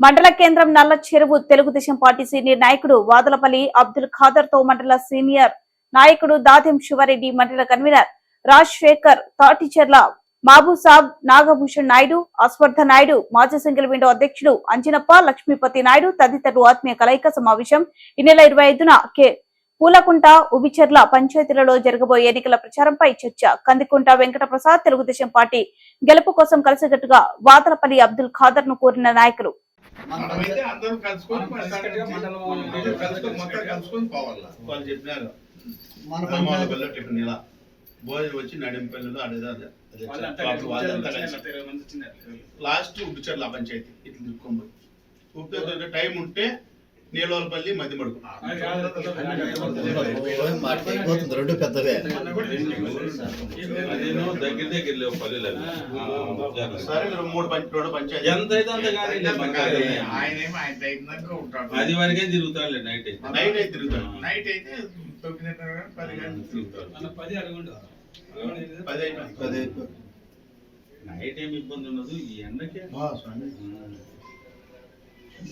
మండల కేంద్రం నల్ల చెరువు తెలుగుదేశం పార్టీ సీనియర్ నాయకుడు వాదలపల్లి అబ్దుల్ ఖాదర్తో మండల సీనియర్ నాయకుడు దాదెం శివారెడ్డి మండల కన్వీనర్ రాజ్ శేఖర్ తాటిచెర్ల మహబూసాబ్ నాగభూషణ్ నాయుడు అస్వర్ధ నాయుడు మాజీ సింగిల్ విండో అధ్యక్షుడు అంజనప్ప లక్ష్మీపతి నాయుడు తదితరులు ఆత్మీయ కలయిక సమావేశం ఈ నెల ఇరవై ఐదున కె. పూలకుంట ఉబిచెర్ల పంచాయతీలలో జరగబోయే ఎన్నికల ప్రచారంపై చర్చ. కందికుంట వెంకట ప్రసాద్ తెలుగుదేశం పార్టీ గెలుపు కోసం కలిసికట్టుగా వాతలపల్లి అబ్దుల్ ఖాదర్ను కోరిన నాయకులు మనమైతే అందరం కలుసుకొని కలుసుకొని మొత్తం కలుసుకొని పోవాలా? వాళ్ళు చెప్పినారు. వల్ల టిఫిన్ ఇలా. భోజనం వచ్చి నడింపల్లిలో అడేదా. లాస్ట్ ఉబ్బిచర్ల పంచాయతీ. ఇట్లా దిక్కొంబోయి ఉబ్బితే టైం ఉంటే నీలోలపల్లి మధ్య మడుగు అది కాదు, అయిపోతుంది రెండు పెద్దవే అదేనో దగ్గర దగ్గర లేవు పల్లెలు సరే మూడు రెండు పంచాయతీ ఎంత అయితే అంత కానీ అది. వరకే తిరుగుతాడులే నైట్ అయితే. నైట్ అయితే తిరుగుతాడు నైట్ అయితే తొమ్మిదిన్నర పది గంటలు తిరుగుతాడు పది. పది అయిపోయింది పది అయిపోయింది. నైట్ ఏమి ఇబ్బంది ఉండదు ఈ ఎండకే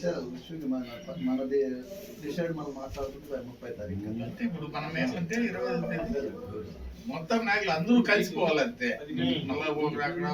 మన- మనది డిసైడ్ మనం మాట్లాడుకుంటే ముప్పై తారీఖు అంటే ఇప్పుడు మనం ఏంటంటే ఇరవై మొత్తం నాయకులు అందరూ కలిసిపోవాలంతే. మళ్ళీ ఒకరు అక్కడ